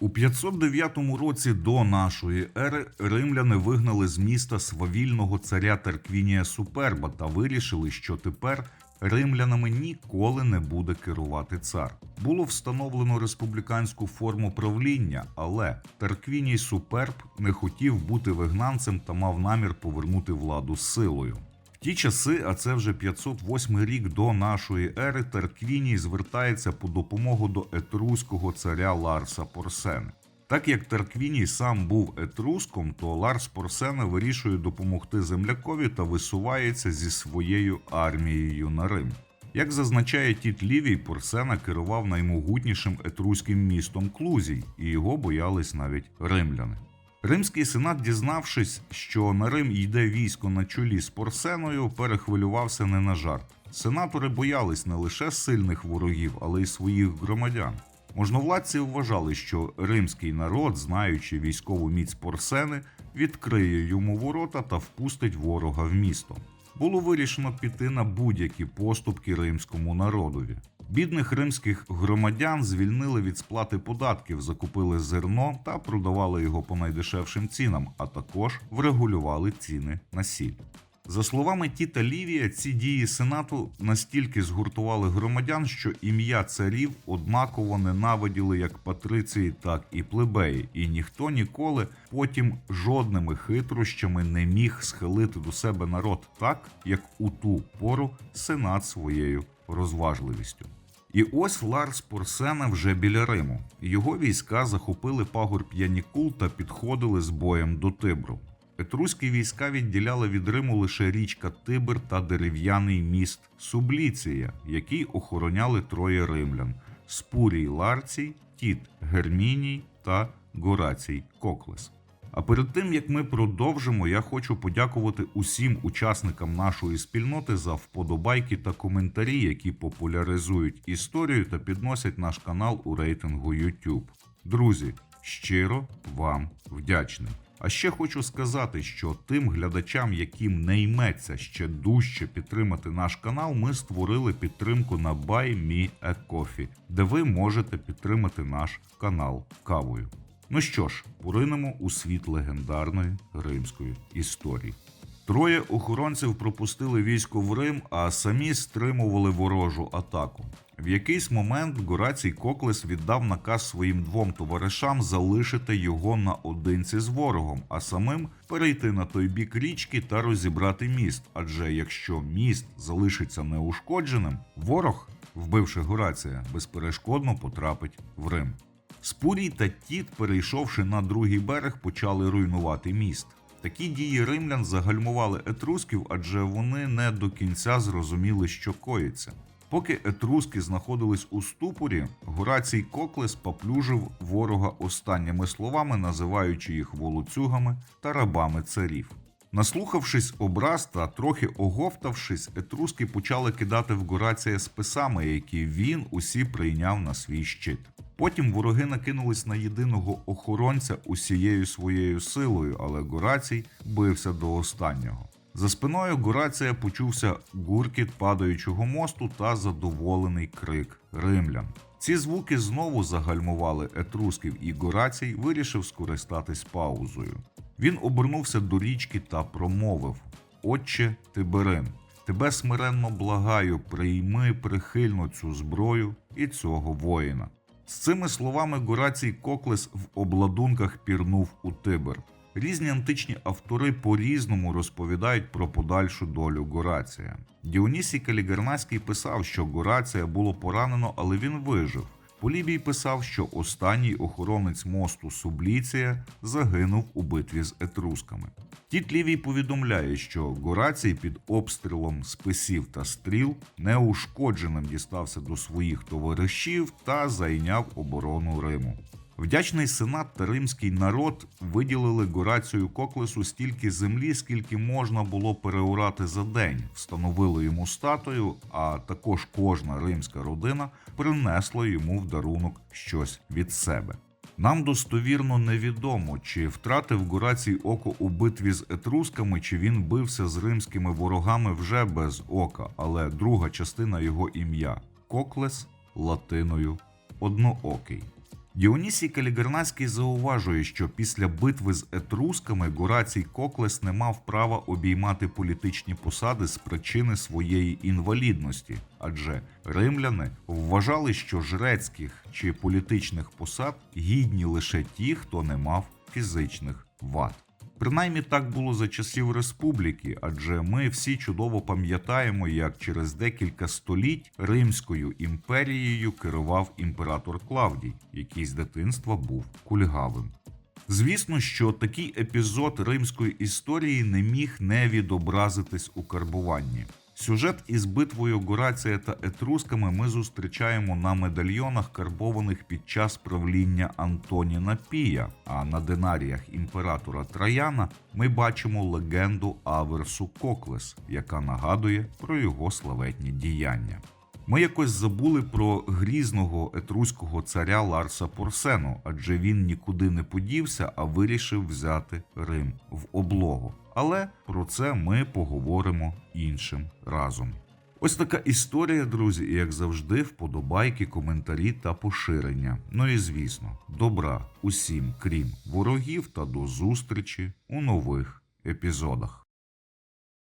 У 509 році до нашої ери римляни вигнали з міста свавільного царя Тарквінія Суперба та вирішили, що тепер римлянами ніколи не буде керувати цар. Було встановлено республіканську форму правління, але Тарквіній Суперб не хотів бути вигнанцем та мав намір повернути владу силою. Ті часи, а це вже 508 рік до нашої ери, Тарквіній звертається по допомогу до етруського царя Ларса Порсени. Так як Тарквіній сам був етруском, то Ларс Порсена вирішує допомогти землякові та висувається зі своєю армією на Рим. Як зазначає Тіт Лівій, Порсена керував наймогутнішим етруським містом Клузій, і його боялись навіть римляни. Римський сенат, дізнавшись, що на Рим йде військо на чолі з Порсеною, перехвилювався не на жарт. Сенатори боялись не лише сильних ворогів, але й своїх громадян. Можновладці вважали, що римський народ, знаючи військову міць Порсени, відкриє йому ворота та впустить ворога в місто. Було вирішено піти на будь-які поступки римському народові. Бідних римських громадян звільнили від сплати податків, закупили зерно та продавали його по найдешевшим цінам, а також врегулювали ціни на сіль. За словами Тіта Лівія, ці дії сенату настільки згуртували громадян, що ім'я царів однаково ненавиділи як патриції, так і плебеї, і ніхто ніколи потім жодними хитрощами не міг схилити до себе народ так, як у ту пору сенат своєю розважливістю. І ось Ларс Порсена вже біля Риму. Його війська захопили пагорб Янікул та підходили з боєм до Тибру. Етруські війська відділяли від Риму лише річка Тибр та дерев'яний міст Субліція, який охороняли троє римлян: Спурій Ларцій, Тіт Герміній та Горацій Коклес. А перед тим як ми продовжимо, я хочу подякувати усім учасникам нашої спільноти за вподобайки та коментарі, які популяризують історію та підносять наш канал у рейтингу YouTube. Друзі, щиро вам вдячний. А ще хочу сказати, що тим глядачам, яким не йметься ще дужче підтримати наш канал, ми створили підтримку на Buy Me a Coffee, де ви можете підтримати наш канал кавою. Ну що ж, поринемо у світ легендарної римської історії. Троє охоронців пропустили військо в Рим, а самі стримували ворожу атаку. В якийсь момент Горацій Коклес віддав наказ своїм двом товаришам залишити його наодинці з ворогом, а самим перейти на той бік річки та розібрати міст. Адже якщо міст залишиться неушкодженим, ворог, вбивши Горація, безперешкодно потрапить в Рим. Спурій та Тіт, перейшовши на другий берег, почали руйнувати міст. Такі дії римлян загальмували етрусків, адже вони не до кінця зрозуміли, що коїться. Поки етруски знаходились у ступорі, Горацій Коклес поплюжив ворога останніми словами, називаючи їх волоцюгами та рабами царів. Наслухавшись образ та трохи оговтавшись, етруски почали кидати в Горація списами, які він усі прийняв на свій щит. Потім вороги накинулись на єдиного охоронця усією своєю силою, але Горацій бився до останнього. За спиною Горація почувся гуркіт падаючого мосту та задоволений крик римлян. Ці звуки знову загальмували етрусків, і Горацій вирішив скористатись паузою. Він обернувся до річки та промовив: Отче Тиберин, тебе смиренно благаю, прийми прихильно цю зброю і цього воїна. З цими словами Горацій Коклес в обладунках пірнув у Тибер. Різні античні автори по-різному розповідають про подальшу долю Горація. Діонісій Калігернацький писав, що Горація було поранено, але він вижив. Полібій писав, що останній охоронець мосту Субліція загинув у битві з етрусками. Тіт Лівій повідомляє, що Горацій під обстрілом списів та стріл неушкодженим дістався до своїх товаришів та зайняв оборону Риму. Вдячний сенат та римський народ виділили Горацію Коклесу стільки землі, скільки можна було переорати за день, встановили йому статую, а також кожна римська родина принесла йому в дарунок щось від себе. Нам достовірно невідомо, чи втратив Горацій око у битві з етрусками, чи він бився з римськими ворогами вже без ока, але друга частина його ім'я Коклес латиною одноокий. Діонісій Калігернацький зауважує, що після битви з етрусками Горацій Коклес не мав права обіймати політичні посади з причини своєї інвалідності, адже римляни вважали, що жрецьких чи політичних посад гідні лише ті, хто не мав фізичних вад. Принаймні так було за часів республіки, адже ми всі чудово пам'ятаємо, як через декілька століть Римською імперією керував імператор Клавдій, який з дитинства був кульгавим. Звісно, що такий епізод римської історії не міг не відобразитись у карбуванні. Сюжет із битвою Горація та Етрусками ми зустрічаємо на медальйонах, карбованих під час правління Антоніна Пія. А на динаріях імператора Траяна ми бачимо легенду Аверсу Коклес, яка нагадує про його славетні діяння. Ми якось забули про грізного етруського царя Ларса Порсену, адже він нікуди не подівся, а вирішив взяти Рим в облогу. Але про це ми поговоримо іншим разом. Ось така історія, друзі, і як завжди, вподобайки, коментарі та поширення. Ну і звісно, добра усім, крім ворогів, та до зустрічі у нових епізодах.